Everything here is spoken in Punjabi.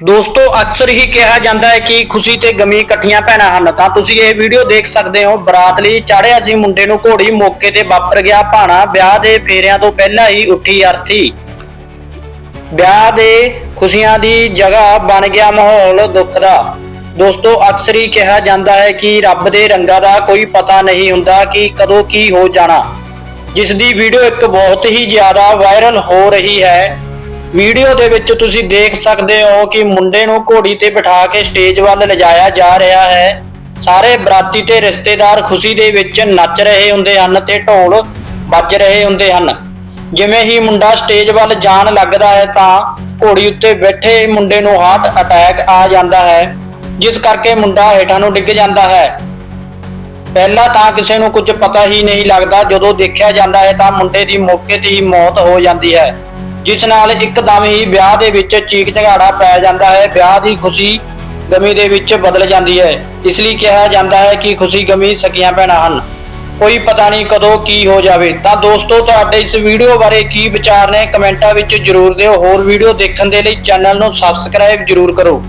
ਦੋਸਤੋ, ਅਕਸਰ ਹੀ ਕਿਹਾ ਜਾਂਦਾ ਹੈ ਕਿ ਖੁਸ਼ੀ ਤੇ ਗਮੀ ਇਕੱਠੀਆਂ ਭੈਣਾਂ ਹਨ। ਤਾਂ ਤੁਸੀਂ ਇਹ ਵੀਡੀਓ ਦੇਖ ਸਕਦੇ ਹੋ, ਬਰਾਤ ਲਈ ਚਾੜਿਆ ਸੀ ਮੁੰਡੇ ਨੂੰ ਘੋੜੀ ਮੌਕੇ ਤੇ ਵਾਪਰ ਗਿਆ ਭਾਣਾ। ਵਿਆਹ ਦੇ ਫੇਰਿਆਂ ਤੋਂ ਪਹਿਲਾਂ ਹੀ ਉੱਠੀ ਅਰਥੀ ਵਿਆਹ ਦੇ ਖੁਸ਼ੀਆਂ ਦੀ ਜਗ੍ਹਾ ਬਣ ਗਿਆ ਮਾਹੌਲ ਦੁੱਖ ਦਾ। ਦੋਸਤੋ, ਅਕਸਰ ਹੀ ਕਿਹਾ ਜਾਂਦਾ ਹੈ ਕਿ ਰੱਬ ਦੇ ਰੰਗਾਂ ਦਾ ਕੋਈ ਪਤਾ ਨਹੀਂ ਹੁੰਦਾ ਕਿ ਕਦੋਂ ਕੀ ਹੋ ਜਾਣਾ। ਜਿਸ ਦੀ ਵੀਡੀਓ ਇੱਕ ਬਹੁਤ ਹੀ ਜ਼ਿਆਦਾ ਵਾਇਰਲ ਹੋ ਰਹੀ ਹੈ ਵੀਡੀਓ ਦੇ ਵਿੱਚ ਤੁਸੀਂ ਦੇਖ ਸਕਦੇ ਹੋ ਕਿ ਮੁੰਡੇ ਨੂੰ ਘੋੜੀ ਤੇ ਬਿਠਾ ਕੇ ਸਟੇਜ ਵੱਲ ਲਿਜਾਇਆ ਜਾ ਰਿਹਾ ਹੈ। ਸਾਰੇ ਬਰਾਤੀ ਤੇ ਰਿਸ਼ਤੇਦਾਰ ਖੁਸ਼ੀ ਦੇ ਵਿੱਚ ਨੱਚ ਰਹੇ ਹੁੰਦੇ ਹਨ ਤੇ ਢੋਲ ਵੱਜ ਰਹੇ ਹੁੰਦੇ ਹਨ। ਜਿਵੇਂ ਹੀ ਮੁੰਡਾ ਸਟੇਜ ਵੱਲ ਜਾਣ ਲੱਗਦਾ ਹੈ ਤਾਂ ਘੋੜੀ ਉੱਤੇ ਬੈਠੇ ਮੁੰਡੇ ਨੂੰ ਹਾਰਟ ਅਟੈਕ ਆ ਜਾਂਦਾ ਹੈ, ਜਿਸ ਕਰਕੇ ਮੁੰਡਾ ਹੇਠਾਂ ਨੂੰ ਡਿੱਗ ਜਾਂਦਾ ਹੈ। ਪਹਿਲਾਂ ਤਾਂ ਕਿਸੇ ਨੂੰ ਕੁਝ ਪਤਾ ਹੀ ਨਹੀਂ ਲੱਗਦਾ, ਜਦੋਂ ਦੇਖਿਆ ਜਾਂਦਾ ਹੈ ਤਾਂ ਮੁੰਡੇ ਦੀ ਮੌਕੇ ਤੇ ਹੀ ਮੌਤ ਹੋ ਜਾਂਦੀ ਹੈ। ਜਿਸ ਨਾਲ ਇੱਕਦਮ ਹੀ ਵਿਆਹ ਦੇ ਵਿੱਚ ਚੀਕ ਝਗਾੜਾ ਪੈ ਜਾਂਦਾ ਹੈ। ਵਿਆਹ ਦੀ ਖੁਸ਼ੀ ਗਮੀ ਦੇ ਵਿੱਚ ਬਦਲ ਜਾਂਦੀ ਹੈ। ਇਸ ਲਈ ਕਿਹਾ ਜਾਂਦਾ ਹੈ ਕਿ ਖੁਸ਼ੀ ਗਮੀ ਸਕੀਆਂ ਭੈਣਾਂ ਹਨ। ਕੋਈ ਪਤਾ ਨਹੀਂ ਕਦੋਂ ਕੀ ਹੋ ਜਾਵੇ। ਤਾਂ ਦੋਸਤੋ, ਤੁਹਾਡੇ ਇਸ ਵੀਡੀਓ ਬਾਰੇ ਕੀ ਵਿਚਾਰ ਨੇ? ਕਮੈਂਟਾਂ ਵਿੱਚ ਜਰੂਰ ਦਿਓ। ਹੋਰ ਵੀਡੀਓ ਦੇਖਣ ਦੇ ਲਈ ਚੈਨਲ ਨੂੰ ਸਬਸਕ੍ਰਾਈਬ ਜਰੂਰ ਕਰੋ।